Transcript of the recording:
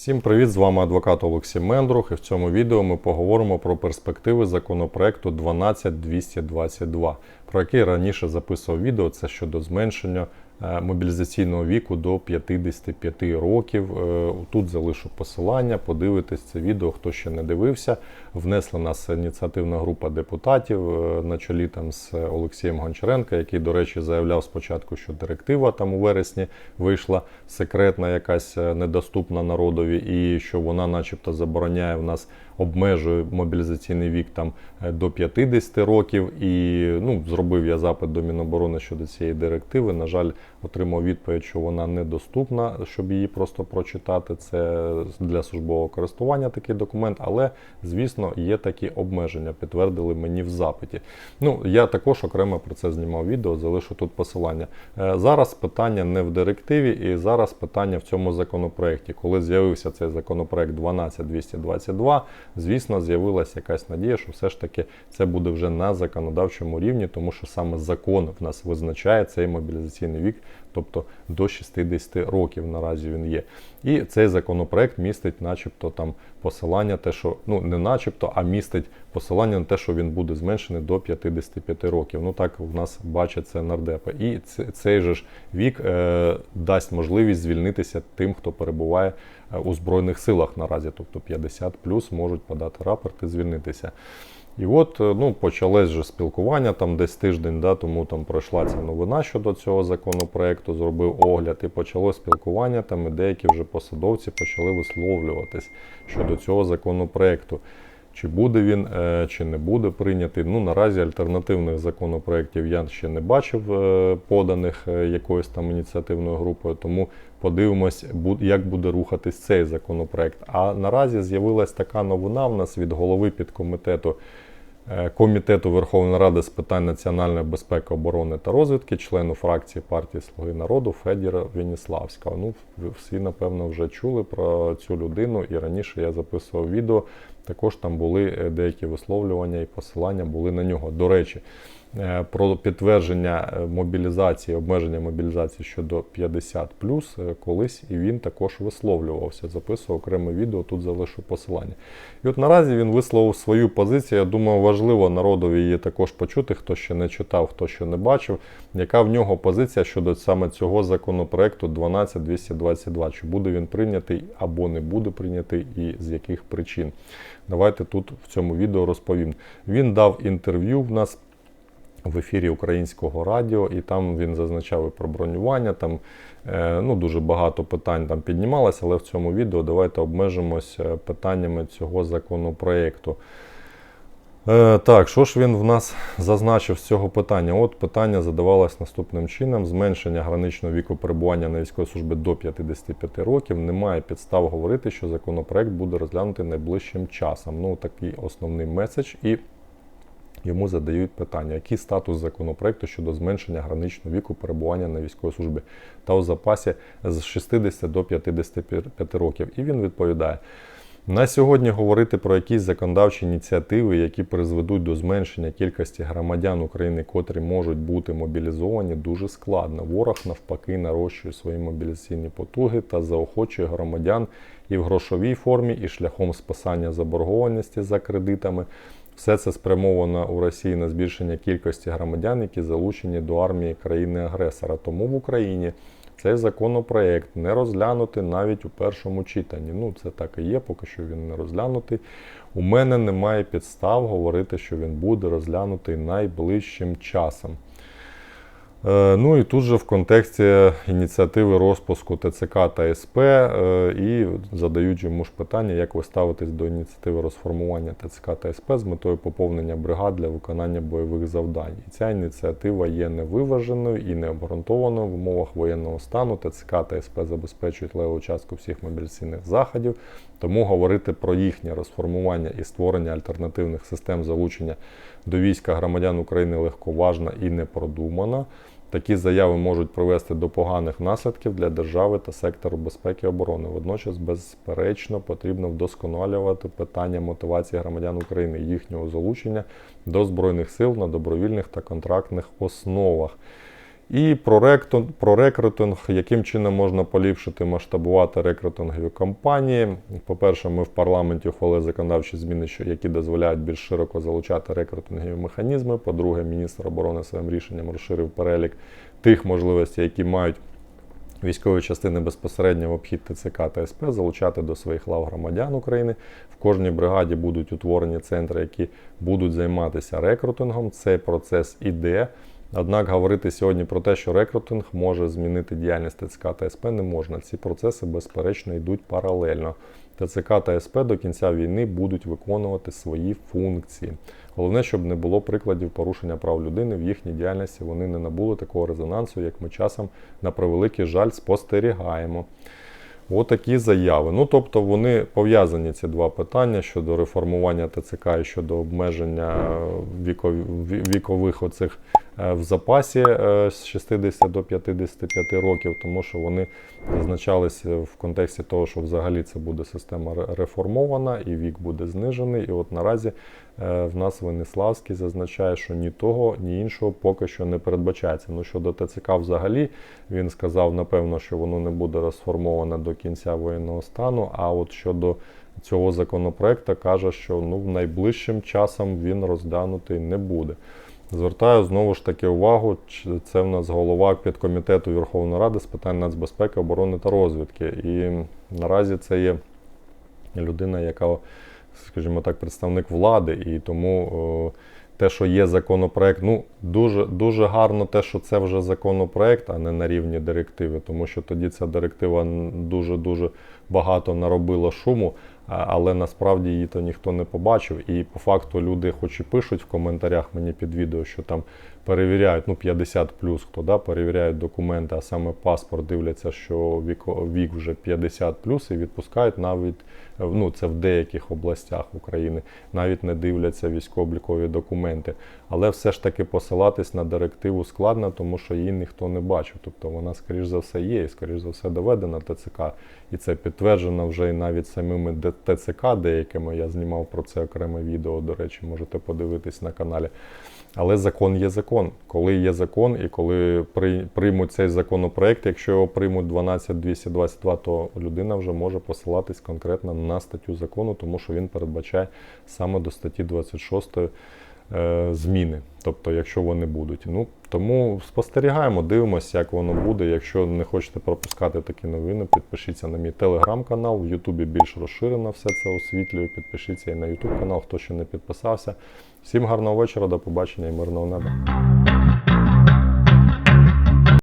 Всім привіт! З вами адвокат Олексій Мендрух. І в цьому відео ми поговоримо про перспективи законопроекту 12222, про який раніше записував відео. Це щодо зменшення мобілізаційного віку до 55 років. Е, Тут залишу посилання, подивитись це відео, хто ще не дивився. Внесла нас ініціативна група депутатів е, на чолі там з Олексієм Гончаренко, який, до речі, заявляв спочатку, що директива там у вересні вийшла секретна, якась е, недоступна народові, і що вона, начебто, забороняє в нас обмежує мобілізаційний вік там е, до 50 років. І ну, зробив я запит до Міноборони щодо цієї директиви. На жаль, отримав відповідь, що вона недоступна, щоб її просто прочитати. Це для службового користування такий документ, але звісно є такі обмеження. Підтвердили мені в запиті. Ну я також окремо про це знімав відео, залишу тут посилання. Е, Зараз питання не в директиві, і зараз питання в цьому законопроекті. Коли з'явився цей законопроект 12222, звісно, з'явилася якась надія, що все ж таки це буде вже на законодавчому рівні, тому що саме закон в нас визначає цей мобілізаційний вік, тобто до 60 років наразі він є. І цей законопроект містить, начебто, там посилання, те, що ну не начебто, а містить посилання на те, що він буде зменшений до 55 років. Ну так в нас бачать це нардепи. І цей же ж вік е, дасть можливість звільнитися тим, хто перебуває е, у збройних силах наразі, тобто 50 плюс можуть подати рапорт і звільнитися. І от е, ну, почалось вже спілкування там десь тиждень, да, тому там пройшла ця новина щодо цього законопроекту, зробив огляд і почалось спілкування. Там і деякі вже посадовці почали висловлюватись щодо цього законопроекту. Чи буде він, е, чи не буде прийнятий. Ну, наразі альтернативних законопроєктів я ще не бачив, е, поданих якоюсь там ініціативною групою, тому подивимось, як буде рухатись цей законопроект. А наразі з'явилась така новина в нас від голови підкомітету Комітету Верховної Ради з питань національної безпеки, оборони та розвідки, члену фракції партії Слуги народу Федіра Веніславського. Ну, всі, напевно, вже чули про цю людину, і раніше я записував відео. Також там були е, деякі висловлювання і посилання були на нього. До речі, е, про підтвердження е, мобілізації, обмеження мобілізації щодо 50 е, колись і він також висловлювався. Записував окреме відео, тут залишу посилання. І от наразі він висловив свою позицію. Я думаю, важливо народові її також почути, хто ще не читав, хто ще не бачив, яка в нього позиція щодо саме цього законопроекту 12222. Чи буде він прийнятий або не буде прийнятий, і з яких причин. Давайте тут в цьому відео розповім. Він дав інтерв'ю в нас в ефірі українського радіо, і там він зазначав і про бронювання. Там е, ну, дуже багато питань там піднімалося, але в цьому відео давайте обмежимось е, питаннями цього законопроекту. Е, так, що ж він в нас зазначив з цього питання? От питання задавалось наступним чином: зменшення граничного віку перебування на військовій службі до 55 років. Немає підстав говорити, що законопроект буде розглянутий найближчим часом. Ну, такий основний меседж. І Йому задають питання, який статус законопроекту щодо зменшення граничного віку перебування на військовій службі та у запасі з 60 до 55 років. І він відповідає: на сьогодні говорити про якісь законодавчі ініціативи, які призведуть до зменшення кількості громадян України, котрі можуть бути мобілізовані, дуже складно. Ворог навпаки нарощує свої мобілізаційні потуги та заохочує громадян і в грошовій формі, і шляхом списання заборгованості за кредитами. Все це спрямовано у Росії на збільшення кількості громадян, які залучені до армії країни-агресора. Тому в Україні цей законопроект не розглянути навіть у першому читанні. Ну, це так і є, поки що він не розглянутий. У мене немає підстав говорити, що він буде розглянутий найближчим часом. Е, Ну і тут же в контексті ініціативи розпуску ТЦК та СП е, і задають йому ж питання, як ви ставитесь до ініціативи розформування ТЦК та СП з метою поповнення бригад для виконання бойових завдань. І ця ініціатива є невиваженою і необґрунтованою в умовах воєнного стану. ТЦК та СП забезпечують леву частку всіх мобілізаційних заходів. Тому говорити про їхнє розформування і створення альтернативних систем залучення до війська громадян України легковажна і непродумана. Такі заяви можуть привести до поганих наслідків для держави та сектору безпеки і оборони. Водночас, безперечно, потрібно вдосконалювати питання мотивації громадян України, їхнього залучення до збройних сил на добровільних та контрактних основах. І про, рекрутинг, яким чином можна поліпшити, масштабувати рекрутингові кампанії. По-перше, ми в парламенті ухвалили законодавчі зміни, які дозволяють більш широко залучати рекрутингові механізми. По-друге, міністр оборони своїм рішенням розширив перелік тих можливостей, які мають військові частини безпосередньо в обхід ТЦК та СП залучати до своїх лав громадян України. В кожній бригаді будуть утворені центри, які будуть займатися рекрутингом. Цей процес іде. Однак говорити сьогодні про те, що рекрутинг може змінити діяльність ТЦК та СП, не можна. Ці процеси, безперечно, йдуть паралельно. ТЦК та СП до кінця війни будуть виконувати свої функції. Головне, щоб не було прикладів порушення прав людини в їхній діяльності. Вони не набули такого резонансу, як ми часом на превеликий жаль спостерігаємо. Отакі заяви. Ну, тобто вони пов'язані ці два питання щодо реформування ТЦК і щодо обмеження вікові- вікових оцих е, в запасі е, з 60 до 55 років, тому що вони зазначалися в контексті того, що взагалі це буде система реформована і вік буде знижений. І от наразі е, в нас Венеславський зазначає, що ні того, ні іншого поки що не передбачається. Ну щодо ТЦК взагалі, він сказав, напевно, що воно не буде розформоване до кінця воєнного стану. А от щодо цього законопроекту каже, що ну найближчим часом він розглянутий не буде. Звертаю знову ж таки увагу, ч- це в нас голова підкомітету Верховної Ради з питань нацбезпеки, оборони та розвідки. І наразі це є людина, яка, скажімо так, представник влади, і тому о, те, що є законопроект, ну дуже дуже гарно те, що це вже законопроект, а не на рівні директиви, тому що тоді ця директива дуже дуже багато наробила шуму, але насправді її то ніхто не побачив. І по факту люди, хоч і пишуть в коментарях мені під відео, що там перевіряють, ну 50 плюс, хто да, перевіряють документи, а саме паспорт дивляться, що віко, вік вже 50 плюс і відпускають навіть ну це в деяких областях України, навіть не дивляться військово-облікові документи. Але все ж таки посилатись на директиву складно, тому що її ніхто не бачив. Тобто вона, скоріш за все, є, і скоріш за все доведена ТЦК. І це підтверджено вже і навіть самими ТЦК деякими. Я знімав про це окреме відео, до речі, можете подивитись на каналі. Але закон є закон. Коли є закон, і коли при- приймуть цей законопроект, якщо його приймуть 12222, то людина вже може посилатись конкретно на статтю закону, тому що він передбачає саме до статті 26 е, зміни. Тобто, якщо вони будуть. Ну тому спостерігаємо, дивимося, як воно буде. Якщо не хочете пропускати такі новини, підпишіться на мій телеграм-канал. В Ютубі більш розширено все це освітлюю. Підпишіться і на Ютуб канал, хто ще не підписався. Всім гарного вечора, до побачення і мирного неба.